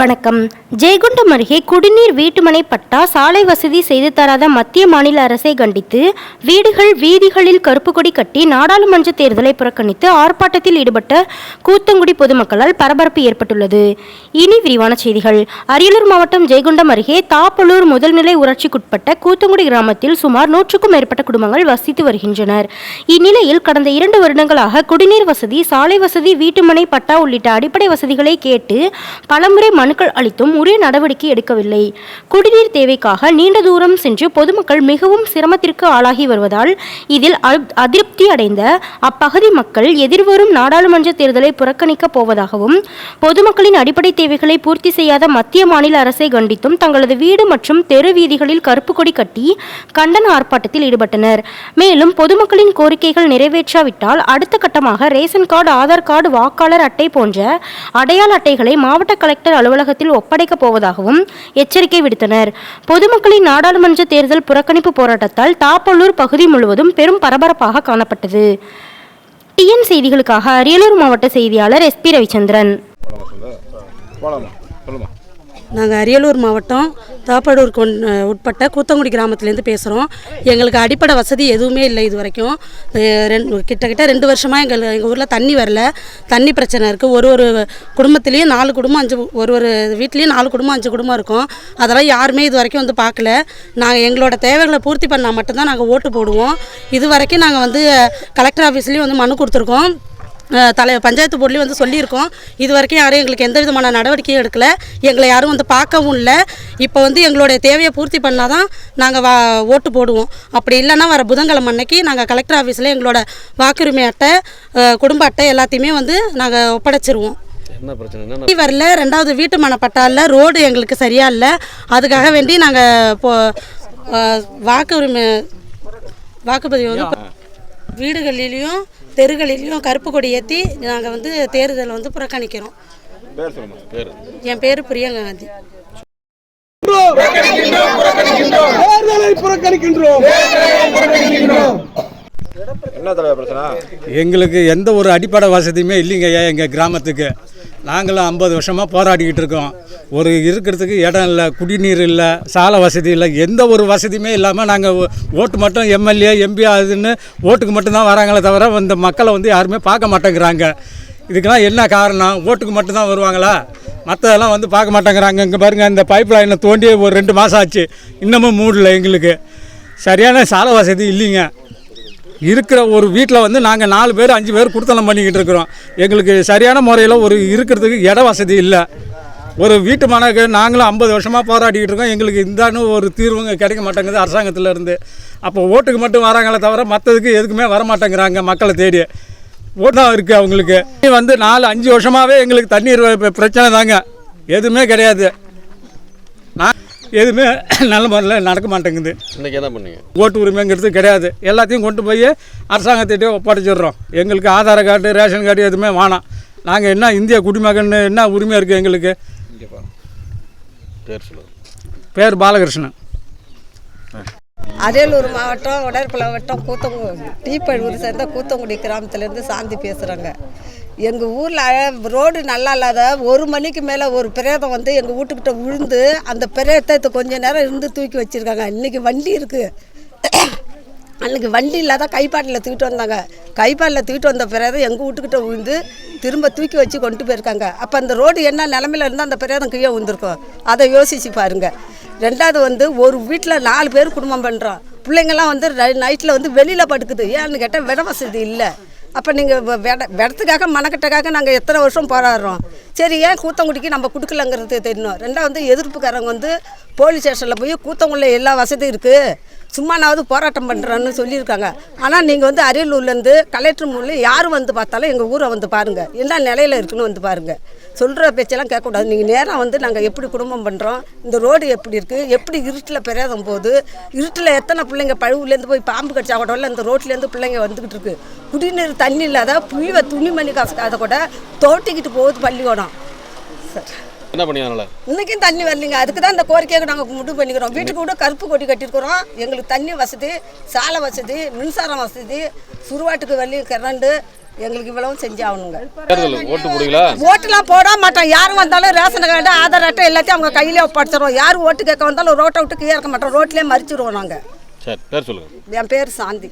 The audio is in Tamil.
வணக்கம். ஜெயகுண்டம் அருகே குடிநீர் வீட்டுமனை பட்டா சாலை வசதி செய்து தராத மத்திய மாநில அரசை கண்டித்து வீடுகள் வீதிகளில் கருப்பு கொடி கட்டி நாடாளுமன்ற தேர்தலை புறக்கணித்து ஆர்ப்பாட்டத்தில் ஈடுபட்ட கூத்தங்குடி பொதுமக்களால் பரபரப்பு ஏற்பட்டுள்ளது. இனி விரிவான செய்திகள். அரியலூர் மாவட்டம் ஜெயகுண்டம் அருகே தாப்பலூர் முதல்நிலை ஊராட்சிக்குட்பட்ட கூத்தங்குடி கிராமத்தில் சுமார் நூற்றுக்கும் மேற்பட்ட குடும்பங்கள் வசித்து வருகின்றனர். இந்நிலையில் கடந்த இரண்டு வருடங்களாக குடிநீர் வசதி சாலை வசதி வீட்டுமனை பட்டா உள்ளிட்ட அடிப்படை வசதிகளை கேட்டு பலமுறை மனுக்கள் அளித்தும் உரிய நடவடிக்கை எடுக்கவில்லை. குடிநீர் தேவைக்காக நீண்ட தூரம் சென்று பொதுமக்கள் மிகவும் சிரமத்திற்கு ஆளாகி வருவதால் இதில் அதிருப்தி அடைந்த அப்பகுதி மக்கள் எதிர்வரும் நாடாளுமன்ற தேர்தலை புறக்கணிக்கப் போவதாகவும் பொதுமக்களின் அடிப்படை தேவைகளை பூர்த்தி செய்யாத மத்திய மாநில அரசை கண்டித்தும் தங்களது வீடு மற்றும் தெரு வீதிகளில் கருப்பு கொடி கட்டி கண்டன ஆர்ப்பாட்டத்தில் ஈடுபட்டனர். மேலும் பொதுமக்களின் கோரிக்கைகள் நிறைவேற்றாவிட்டால் அடுத்த கட்டமாக ரேஷன் கார்டு ஆதார் கார்டு வாக்காளர் அட்டை போன்ற அடையாள அட்டைகளை மாவட்ட கலெக்டர் அலுவலகத்தில் ஒப்படைக்கப் போவதாகவும் எச்சரிக்கை விடுத்தனர். பொதுமக்களின் நாடாளுமன்ற தேர்தல் புறக்கணிப்பு போராட்டத்தால் தாப்பல்லூர் பகுதி முழுவதும் பெரும் பரபரப்பாக காணப்பட்டது. டிஎன் செய்திகளுக்காக அரியலூர் மாவட்ட செய்தியாளர் எஸ்பி ரவிச்சந்திரன். நாங்கள் அரியலூர் மாவட்டம் தாப்படூர் கொண் உட்பட்ட கூத்தங்குடி கிராமத்துலேருந்து பேசுகிறோம் எங்களுக்கு அடிப்படை வசதி எதுவுமே இல்லை இது வரைக்கும் ரெண்டு கிட்டத்தட்ட ரெண்டு வருஷமாக எங்கள் எங்கள் ஊரில் தண்ணி வரல. தண்ணி பிரச்சனை இருக்குது ஒரு ஒரு குடும்பத்துலேயும் நாலு குடும்பம் அஞ்சு ஒரு ஒரு வீட்லேயும் நாலு குடும்பம் அஞ்சு குடும்பம் இருக்கும். அதெல்லாம் யாருமே இது வரைக்கும் வந்து பார்க்கல நாங்கள் எங்களோட தேவைகளை பூர்த்தி பண்ணால் மட்டும்தான் நாங்கள் ஓட்டு போடுவோம். இது வரைக்கும் நாங்கள் வந்து கலெக்டர் ஆஃபீஸ்லேயும் வந்து மனு கொடுத்துருக்கோம். தலை பஞ்சாயத்து போர்ட்லேயும் வந்து சொல்லியிருக்கோம். இது வரைக்கும் யாரும் எங்களுக்கு எந்த விதமான நடவடிக்கையும் எடுக்கல. எங்களை யாரும் வந்து பார்க்கவும் இல்லை. இப்போ வந்து எங்களுடைய தேவையை பூர்த்தி பண்ணால் தான் நாங்கள் வா ஓட்டு போடுவோம். அப்படி இல்லைன்னா வர புதன்கிழமை அன்னைக்கு நாங்கள் கலெக்டர் ஆஃபீஸில் எங்களோட வாக்குரிமை அட்டை குடும்ப அட்டை எல்லாத்தையுமே வந்து நாங்கள் ஒப்படைச்சிருவோம். வரல ரெண்டாவது வீட்டு மனப்பட்டால ரோடு எங்களுக்கு சரியா இல்லை. அதுக்காக வேண்டி நாங்கள் வாக்குரிமை வாக்குப்பதிவு வந்து வீடுகளிலையும் தெருகளிலையும் கருப்பு கொடி ஏற்றி நாங்கள் வந்து தேர்தலை வந்து புறக்கணிக்கிறோம். பேர் சொல்லுமா பேர். என் பேர் பிரியங்கா காந்தி. தேர்தலை புறக்கணிக்கின்றோம். என்ன தலைவர் பிரச்சனை? எங்களுக்கு எந்த ஒரு அடிப்படை வசதியுமே இல்லைங்க ஐயா எங்கள் கிராமத்துக்கு. நாங்களும் ஐம்பது வருஷமாக போராடிக்கிட்டு இருக்கோம். ஒரு இருக்கிறதுக்கு இடம் இல்லை குடிநீர் இல்லை சாலை வசதி இல்லை எந்த ஒரு வசதியுமே இல்லாமல் நாங்கள் ஓட்டு மட்டும் எம்எல்ஏ எம்பி அதுன்னு ஓட்டுக்கு மட்டும்தான் வராங்களே தவிர இந்த மக்களை வந்து யாருமே பார்க்க மாட்டேங்கிறாங்க. இதுக்கெல்லாம் என்ன காரணம்? ஓட்டுக்கு மட்டும்தான் வருவாங்களா? மற்றதெல்லாம் வந்து பார்க்க மாட்டேங்கிறாங்க. இங்கே பாருங்கள் இந்த பைப் லைனை தோண்டி ஒரு ரெண்டு மாதம் ஆச்சு. இன்னமும் மூடல எங்களுக்கு. சரியான சாலை வசதி இல்லைங்க. இருக்கிற ஒரு வீட்டில் வந்து நாங்கள் நாலு பேர் அஞ்சு பேர் குடுத்தனம் பண்ணிக்கிட்டு இருக்கிறோம். எங்களுக்கு சரியான முறையில் ஒரு இருக்கிறதுக்கு இட வசதி இல்லை. ஒரு வீட்டு மனக்கு நாங்களும் ஐம்பது வருஷமாக போராடிக்கிட்டு இருக்கோம். எங்களுக்கு இந்தான்னு ஒரு தீர்வுங்க கிடைக்க மாட்டேங்குது அரசாங்கத்திலேருந்து அப்போ ஓட்டுக்கு மட்டும் வராங்களே தவிர மற்றதுக்கு எதுக்குமே வர மாட்டேங்கிறாங்க மக்களை தேடி. ஓட்டு தான் இருக்குது அவங்களுக்கு. தண்ணி வந்து நாலு அஞ்சு வருஷமாகவே எங்களுக்கு தண்ணீர் பிரச்சனை தாங்க. எதுவுமே கிடையாது. நான் எதுவுமே நல்ல முறையில் நடக்க மாட்டேங்குது. இன்னைக்கு என்ன பண்ணீங்க? ஓட்டு உரிமைங்கிறது கிடையாது. எல்லாத்தையும் கொண்டு போய் அரசாங்கத்திட்டே ஒப்படைச்சிடுறோம் எங்களுக்கு ஆதார் கார்டு ரேஷன் கார்டு எதுவுமே வேணாம். நாங்கள் என்ன இந்திய குடிமகன் என்ன உரிமை இருக்குது எங்களுக்கு? பேர் பேர் பாலகிருஷ்ணன். அரியலூர் மாவட்டம் உடற்பல வட்டம் கூத்தங்கு டீப்பழுவூர் சேர்ந்த கூத்தங்குடி கிராமத்துலேருந்து சாந்தி பேசுகிறேங்க எங்கள் ஊரில் ரோடு நல்லா இல்லாத ஒரு மணிக்கு மேலே ஒரு பிரேதம் வந்து எங்கள் வீட்டுக்கிட்ட விழுந்து அந்த பிரேதத்தை கொஞ்ச நேரம் இருந்து தூக்கி வச்சுருக்காங்க. இன்றைக்கி வண்டி இருக்குது அன்றைக்கி வண்டி இல்லாத கைப்பாட்டில் தூக்கிட்டு வந்தாங்க. கைப்பாட்டில் தூக்கிட்டு வந்த பிரேதம் எங்கள் வீட்டுக்கிட்ட விழுந்து திரும்ப தூக்கி வச்சு கொண்டு போயிருக்காங்க. அப்போ அந்த ரோடு என்ன நிலமையில இருந்தால் அந்த பிரேதம் கீழே விழுந்திருக்கும்? அதை யோசிச்சு பாருங்கள் ரெண்டாவது வந்து ஒரு வீட்டில் நாலு பேர் குடும்பம் பண்ணுறோம் பிள்ளைங்கள்லாம் வந்து நைட்டில் வந்து வெளியில் படுக்குது. ஏன்னு கேட்டால் விட வசதி இல்லை. அப்போ நீங்கள் வெட விடத்துக்காக மனக்கட்டுக்காக நாங்கள் எத்தனை வருஷம் போராடுறோம்? சரி ஏன் கூத்தங்குடிக்கு நம்ம கொடுக்கலங்கிறது தெரியணும் ரெண்டாவது எதிர்ப்புக்காரங்க வந்து போலீஸ் ஸ்டேஷனில் போய் கூத்தங்குடியில் எல்லா வசதியும் இருக்குது சும்மானாவது போராட்டம் பண்ணுறேன்னு சொல்லியிருக்காங்க. ஆனால் நீங்கள் வந்து அரியலூர்லேருந்து கலெக்டர் மூலம் யார் வந்து பார்த்தாலும் எங்கள் ஊரை வந்து பாருங்கள் என்ன நிலையில் இருக்குன்னு வந்து பாருங்கள் சொல்கிற பேச்செல்லாம் கேட்கக்கூடாது. நீங்கள் நேராக வந்து நாங்கள் எப்படி குடும்பம் பண்ணுறோம் இந்த ரோடு எப்படி இருக்குது எப்படி இருட்டில் பிரேதம் போகுது இருட்டில் எத்தனை பிள்ளைங்க பழுவுலேருந்து போய் பாம்பு கடிச்சா கூட இல்லை இந்த ரோட்லேருந்து பிள்ளைங்க வந்துக்கிட்டு இருக்கு. குடிநீர் தண்ணி இல்லாத புளிவை துணிமணி கசக்காத கூட தோட்டிக்கிட்டு போகுது பள்ளிக்கூடம். சார். என்ன பண்ணி அதனால? இன்னைக்கும் தண்ணி வரலைங்க. அதுக்கு தான் இந்த கோரிக்கையை நாங்கள் முடிவு பண்ணிக்கிறோம். வீட்டுக்கு கூட கருப்பு கொடி கட்டியிருக்கிறோம். எங்களுக்கு தண்ணி வசதி சாலை வசதி மின்சாரம் வசதி சுடுகாட்டுக்கு வழி கரண்டு எங்களுக்கு இவ்வளவும் செஞ்சு ஆகணுங்க. தேர்தல் ஓட்டு போடுவீங்களா? ஓட்டுலாம் போட மாட்டோம். யாரும் வந்தாலும் ரேஷன் கார்டு ஆதார் அட்டை எல்லாத்தையும் அவங்க கையிலே ஒப்படைச்சிருவோம் யார் ஓட்டு கேட்க வந்தாலும் ரோட்டை விட்டு கீழே இருக்க மாட்டோம். ரோட்லேயே மறிச்சிருவோம் நாங்கள் சரி பேர் சொல்லுங்கள் என் பேர் சாந்தி.